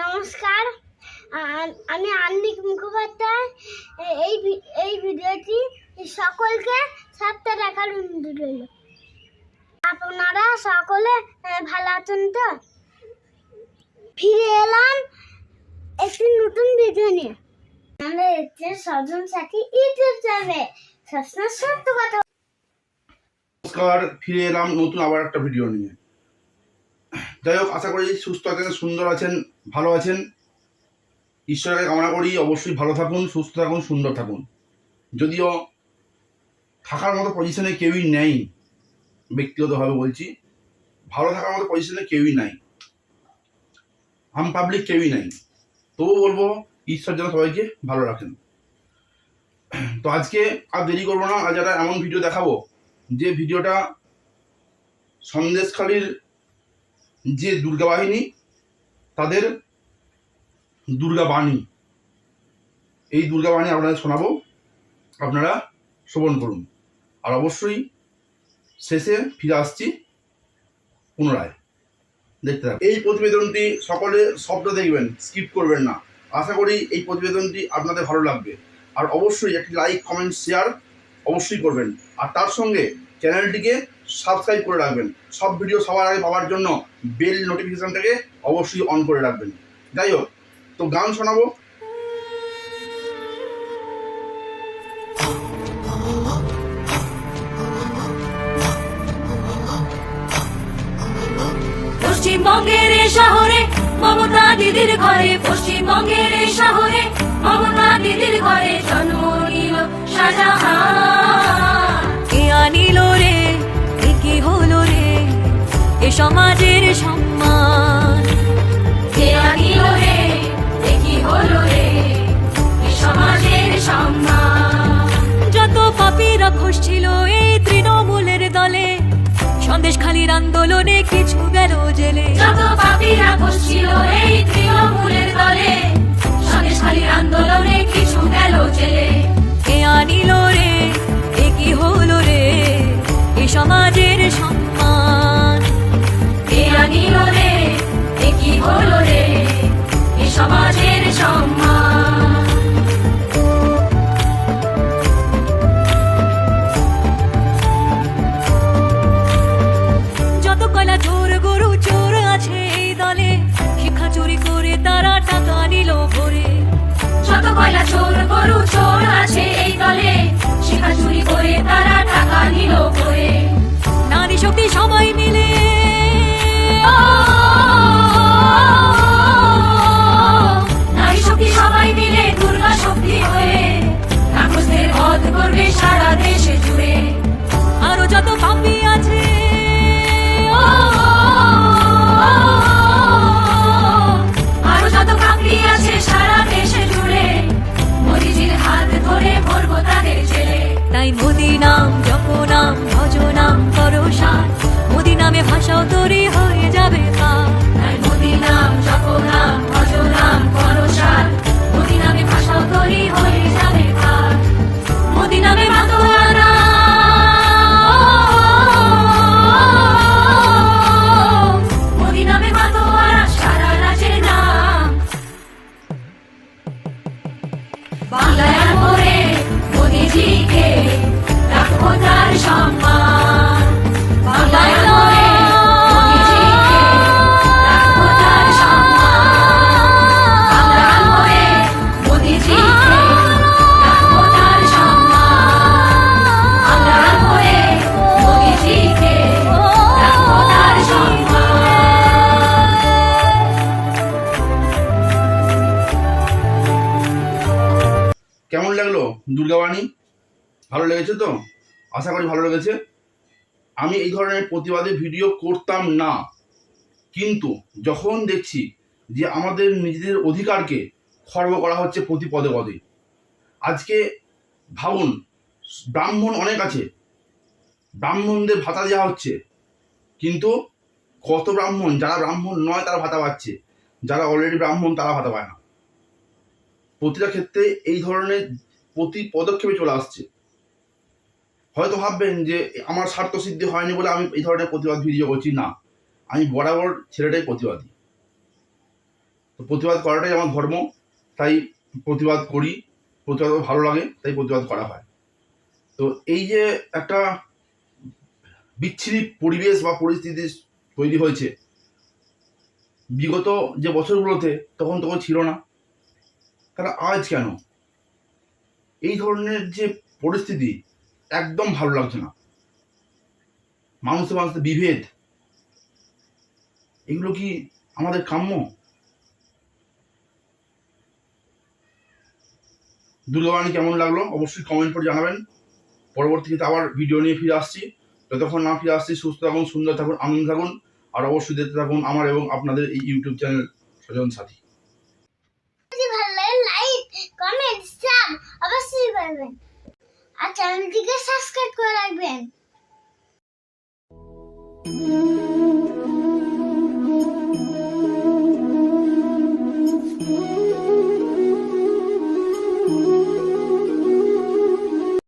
নমস্কার। আমি আন্নিক মুখোপাধ্যায়। এই এই ভিডিওটি সকলকে সাতটা টাকার অনুরোধ রইল। আপনারা সকলে ভালো আছেন তো? ফিরে এলাম একটি নতুন ভিডিও নিয়ে। আমাদের হচ্ছে সজন সাথী ইউটিউব চ্যানেলে। সবসময় সত্য কথা। নমস্কার, ফিরে এলাম নতুন আবার একটা ভিডিও নিয়ে। যাই হোক, আশা করি সুস্থ আছেন, সুন্দর আছেন, ভালো আছেন। ঈশ্বরকে কামনা করি, অবশ্যই ভালো থাকুন, সুস্থ থাকুন, সুন্দর থাকুন। যদিও থাকার মতো পজিশনে কেউই নেই, ব্যক্তিগতভাবে বলছি। ভালো থাকার মতো পজিশনে কেউই নাই। আম পাবলিক কেউই নাই। তবুও বলব, ঈশ্বর যেন সবাইকে ভালো রাখেন। তো আজকে আর দেরি করব না, আজ একটা এমন ভিডিও দেখাবো, যে ভিডিওটা সন্দেশখালীর যে দুর্গা বাহিনী, তাদের দুর্গা বাণী। এই দুর্গা বাণী আপনাদের শোনাবো। আপনারা শ্রবণ করুন। আর অবশ্যই শেষে ফিরে আসছি পুনরায়। দেখতে থাকুন। এই প্রতিবেদনটি সকলে শব্দ দেখবেন স্কিপ করবেন না। আশা করি এই প্রতিবেদনটি আপনাদের ভালো লাগবে। আর অবশ্যই একটি লাইক কমেন্ট শেয়ার অবশ্যই করবেন। আর তার সঙ্গে চ্যানেলটিকে সাবস্ক্রাইব করে রাখবেন। সব ভিডিও সবার আগে পাওয়ার জন্য বেল নোটিফিকেশনটাকে অবশ্যই অন করে রাখবেন। যাই হোক, তো গান শোনাবো। পশ্চিমবঙ্গের শহরে মমতা দিদির ঘরে, পশ্চিমবঙ্গের শহরে মমতা দিদির ঘরে জন্ম নিল শাহজাহান। কে আনিল রে সমাজের সম্মান। কে আনিল রে? কি হলো রে? সমাজের সম্মান। যত পাপীরা ছিল এই তৃণমূলের দলে, সন্দেশখালীর আন্দোলনে কিছু গেল জেলে। যত পাপীরা ছিল এই তৃণমূলের দলে, সন্দেশখালীর আন্দোলনে কিছু গেল জেলে। কে আনিল রে? এ কি হলো রে? এ সমাজের চোর গরু চোর আছে এই দলে। চুরি করে তারা টাকা নিল করে। নারী শক্তি সবাই মিলে করো সার মোদি নামে ভাষাও তৈরি হয়ে যাবে হয়ে বাংলায় মোদিজিকে রাখব তার সম্মান। দুর্গাবাণী, ভালো লেগেছে তো? আশা করি ভালো লেগেছে। আমি এই ধরনের প্রতিবাদে ভিডিও করতাম না। কিন্তু যখন দেখছি যে আমাদের নিজেদের অধিকারকে খর্ব করা হচ্ছে প্রতি পদে পদে, আজকে ভাবুন, ব্রাহ্মণ অনেক আছে, ব্রাহ্মণদের ভাতা দেওয়া হচ্ছে, কিন্তু কত ব্রাহ্মণ, যারা ব্রাহ্মণ নয় তারা ভাতা পাচ্ছে, যারা অলরেডি ব্রাহ্মণ তারা ভাতা পায় না। প্রতিটা ক্ষেত্রে এই ধরনের প্রতি পদক্ষেপে চলে আসছে। হয়তো ভাববেন যে, আমার স্বার্থ সিদ্ধি হয়নি বলে আমি এই ধরনের প্রতিবাদ ভিডিও করছি। না, আমি বরাবর ছেলেটাই প্রতিবাদী। তো প্রতিবাদ করাটাই আমার ধর্ম, তাই প্রতিবাদ করি, প্রতিবাদ ভালো লাগে, তাই প্রতিবাদ করা হয়। তো এই যে একটা বিচ্ছিরি পরিবেশ বা পরিস্থিতি তৈরি হয়েছে, বিগত যে বছরগুলোতে তখন তখন ছিল না। তাহলে আজ কেন? এই ধরনের যে পরিস্থিতি একদম ভালো লাগছে না। মানুষে মানুষে বিভেদ। এগুলো কি আমাদের কাম্য? দুর্গাবাণী কেমন লাগল? অবশ্যই কমেন্ট করে জানাবেন। পরবর্তীতে আবার ভিডিও নিয়ে ফিরে আসছি। যতক্ষণ না ফিরে আসছি, সুস্থ থাকুন, সুন্দর থাকুন, আনন্দ থাকুন। আর অবশ্যই দেখতে থাকুন আমার এবং আপনাদের এই ইউটিউব চ্যানেল স্বজন সাথী। ভালো লাইক কমেন্ট অবশ্যই পারবেন আর চ্যানেলটিকে সাবস্ক্রাইব করে রাখবেন।